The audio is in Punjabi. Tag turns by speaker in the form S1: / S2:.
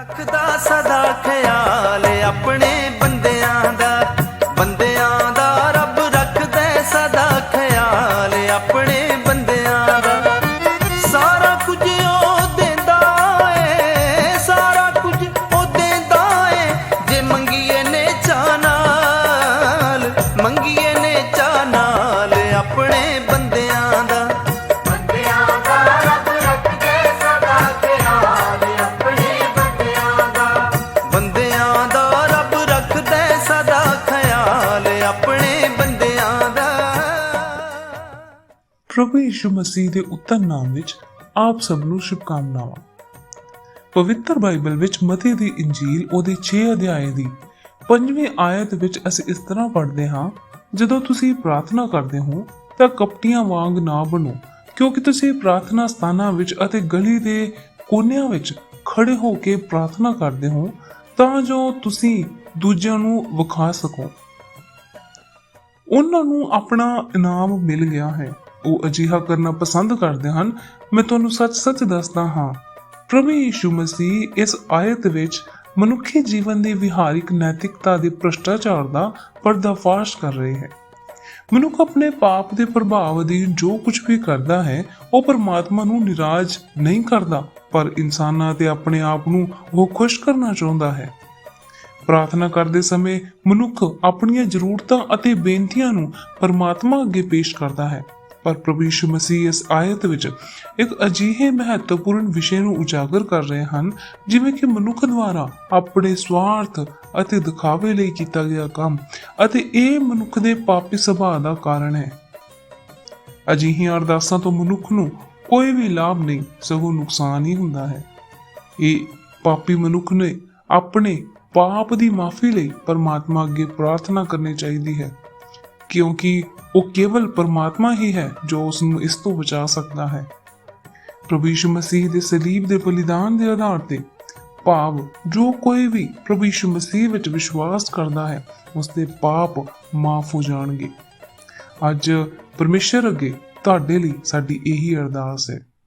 S1: ਰੱਖਦਾ ਸਦਾ ਖਿਆਲ ਆਪਣੇ ਬੰਦਿਆਂ ਦਾ। ਬੰਦਿਆਂ ਦਾ ਰੱਬ ਰੱਖਦਾ ਸਦਾ ਖਿਆਲ ਆਪਣੇ ਬੰਦਿਆਂ ਦਾ। ਸਾਰਾ ਕੁਝ ਉਹ ਦਿੰਦਾ ਏ, ਸਾਰਾ ਕੁਝ ਉਹ ਦਿੰਦਾ ਏ। ਜੇ ਮੰਗੀਏ ਨੇ ਚਾਹ
S2: ਪ੍ਰਭੂ ਯਿਸੂ ਮਸੀਹ ਦੇ ਉੱਤਮ ਨਾਮ ਵਿੱਚ ਆਪ ਸਭ ਨੂੰ ਸ਼ੁਭਕਾਮਨਾਵਾਂ। ਪਵਿੱਤਰ ਬਾਈਬਲ ਵਿੱਚ ਮਤੀ ਦੀ ਇੰਜੀਲ ਉਹਦੇ 6 ਅਧਿਆਏ ਦੀ ਪੰਜਵੀਂ ਆਇਤ ਵਿੱਚ ਅਸੀਂ ਇਸ ਤਰ੍ਹਾਂ ਪੜ੍ਹਦੇ ਹਾਂ, ਜਦੋਂ ਤੁਸੀਂ ਪ੍ਰਾਰਥਨਾ ਕਰਦੇ ਹੋ, ਤਾਂ ਕਪਟੀਆਂ ਵਾਂਗ ਨਾ ਬਣੋ, ਕਿਉਂਕਿ ਤੁਸੀਂ ਪ੍ਰਾਰਥਨਾ ਸਥਾਨਾਂ ਵਿੱਚ ਅਤੇ ਗਲੀ ਦੇ ਕੋਨਿਆਂ ਵਿੱਚ ਖੜੇ ਹੋ ਕੇ ਪ੍ਰਾਰਥਨਾ ਕਰਦੇ ਹੋ, ਤਾਂ ਜੋ ਤੁਸੀਂ ਦੂਜਿਆਂ ਨੂੰ ਵਿਖਾ ਸਕੋ। ਉਹਨਾਂ ਨੂੰ ਆਪਣਾ ਇਨਾਮ ਮਿਲ ਗਿਆ ਹੈ। ਉਹ ਅਜਿਹਾ ਕਰਨਾ ਪਸੰਦ ਕਰਦੇ ਹਨ, ਮੈਂ ਤੁਹਾਨੂੰ ਸੱਚ-ਸੱਚ ਦੱਸਦਾ ਹਾਂ। ਪ੍ਰਭੂ ਯਿਸੂ ਮਸੀਹ ਇਸ ਆਇਤ ਵਿੱਚ ਮਨੁੱਖੀ ਜੀਵਨ ਦੀ ਵਿਹਾਰਿਕ ਨੈਤਿਕਤਾ ਦੇ ਭ੍ਰਸ਼ਟਾਚਾਰ ਦਾ ਪਰਦਾਫਾਸ਼ ਕਰ ਰਹੇ ਹੈ। ਮਨੁੱਖ ਆਪਣੇ ਪਾਪ ਦੇ ਪ੍ਰਭਾਵ ਅਧੀਨ ਜੋ ਕੁਝ ਵੀ ਕਰਦਾ ਹੈ, ਉਹ ਪਰਮਾਤਮਾ ਨੂੰ ਨਿਰਾਜ ਨਹੀਂ ਕਰਦਾ, ਪਰ ਇਨਸਾਨਾਂ ਤੇ ਆਪਣੇ ਆਪ ਨੂੰ ਉਹ ਖੁਸ਼ ਕਰਨਾ ਚਾਹੁੰਦਾ ਹੈ। ਪ੍ਰਾਰਥਨਾ ਕਰਦੇ ਸਮੇਂ ਮਨੁੱਖ ਆਪਣੀਆਂ ਜ਼ਰੂਰਤਾਂ ਅਤੇ ਬੇਨਤੀਆਂ ਨੂੰ ਪਰਮਾਤਮਾ ਅੱਗੇ ਪੇਸ਼ ਕਰਦਾ ਹੈ। ਪਰ ਪ੍ਰਭੂ ਯਿਸੂ ਮਸੀਹ ਇਸ ਆਇਤ ਵਿੱਚ ਇੱਕ ਅਜਿਹੇ ਮਹੱਤਵਪੂਰਨ ਵਿਸ਼ੇ ਨੂੰ ਉਜਾਗਰ ਕਰ ਰਹੇ ਹਨ, ਜਿਵੇਂ ਕਿ ਮਨੁੱਖ ਦੁਆਰਾ ਆਪਣੇ ਸਵਾਰਥ ਅਤੇ ਦਿਖਾਵੇ ਲਈ ਕੀਤਾ ਗਿਆ ਕੰਮ ਅਤੇ ਇਹ ਮਨੁੱਖ ਦੇ ਪਾਪੀ ਸੁਭਾਅ ਦਾ ਕਾਰਨ ਹੈ। ਅਜਿਹੀਆਂ ਅਰਦਾਸਾਂ ਤੋਂ ਮਨੁੱਖ ਨੂੰ ਕੋਈ ਵੀ ਲਾਭ ਨਹੀਂ, ਸਗੋਂ ਨੁਕਸਾਨ ਹੀ ਹੁੰਦਾ ਹੈ। ਇਹ ਪਾਪੀ ਮਨੁੱਖ ਨੇ ਆਪਣੇ ਪਾਪ ਦੀ ਮਾਫੀ ਲਈ ਪਰਮਾਤਮਾ ਅੱਗੇ ਪ੍ਰਾਰਥਨਾ ਕਰਨੀ ਚਾਹੀਦੀ ਹੈ। ਕਿਉਂਕਿ ਉਹ ਕੇਵਲ ਪਰਮਾਤਮਾ ਹੀ ਹੈ ਜੋ ਉਸ ਨੂੰ ਇਸ ਤੋਂ ਬਚਾ ਸਕਦਾ ਹੈ। ਪ੍ਰਭੂ ਯਿਸੂ ਮਸੀਹ ਦੇ ਸਲੀਬ ਦੇ ਬਲੀਦਾਨ ਦੇ ਆਧਾਰ ਤੇ ਭਾਵ ਜੋ ਕੋਈ ਵੀ ਪ੍ਰਭੂ ਯਿਸੂ ਮਸੀਹ ਵਿੱਚ ਵਿਸ਼ਵਾਸ ਕਰਦਾ ਹੈ ਉਸ ਦੇ ਪਾਪ ਮਾਫ ਹੋ ਜਾਣਗੇ। ਅੱਜ ਪਰਮੇਸ਼ਰ ਅੱਗੇ ਤੁਹਾਡੇ ਲਈ ਸਾਡੀ ਇਹੀ ਅਰਦਾਸ ਹੈ।